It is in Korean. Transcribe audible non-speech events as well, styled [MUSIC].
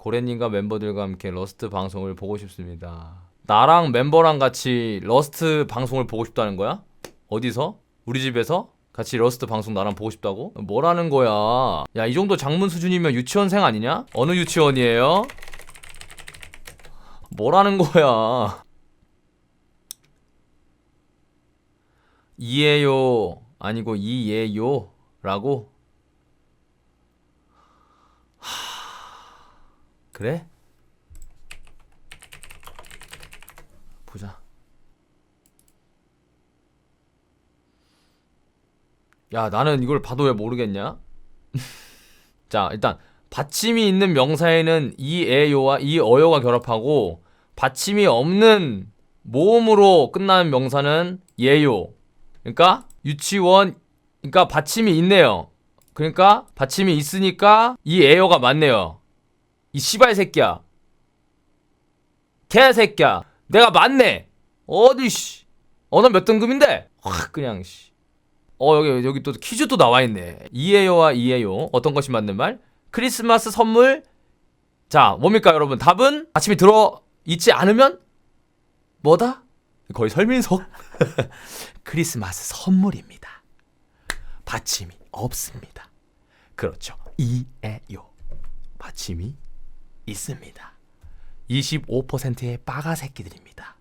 고래님과 멤버들과 함께 러스트 방송을 보고 싶습니다. 나랑 멤버랑 같이 러스트 방송을 보고 싶다는 거야? 어디서? 우리 집에서? 같이 러스트 방송 나랑 보고 싶다고? 뭐라는 거야? 야, 이 정도 장문 수준이면 유치원생 아니냐? 어느 유치원이에요? 뭐라는 거야? 이해요 아니고 이해요라고? 그래? 보자. 야, 나는 이걸 봐도 왜 모르겠냐? [LAUGHS] 자, 일단 받침이 있는 명사에는 이에요와 이어요가 결합하고 받침이 없는 모음으로 끝나는 명사는 예요. 그러니까 유치원 그러니까 받침이 있네요. 그러니까 받침이 있으니까 이 에요가 맞네요. 이 씨발 새끼야. 개새끼야. 내가 맞네. 어디 씨. 어느 몇 등급인데? 확 그냥 씨. 어 여기 여기 또 퀴즈 또 나와 있네. 이에요와 이에요. 어떤 것이 맞는 말? 크리스마스 선물. 자, 뭡니까 여러분? 답은 아침에 들어 있지 않으면 뭐다? 거의 설민석. [LAUGHS] 크리스마스 선물입니다. 받침이 없습니다. 그렇죠. 이에요. 받침이 있습니다. 25%의 빠가 새끼들입니다.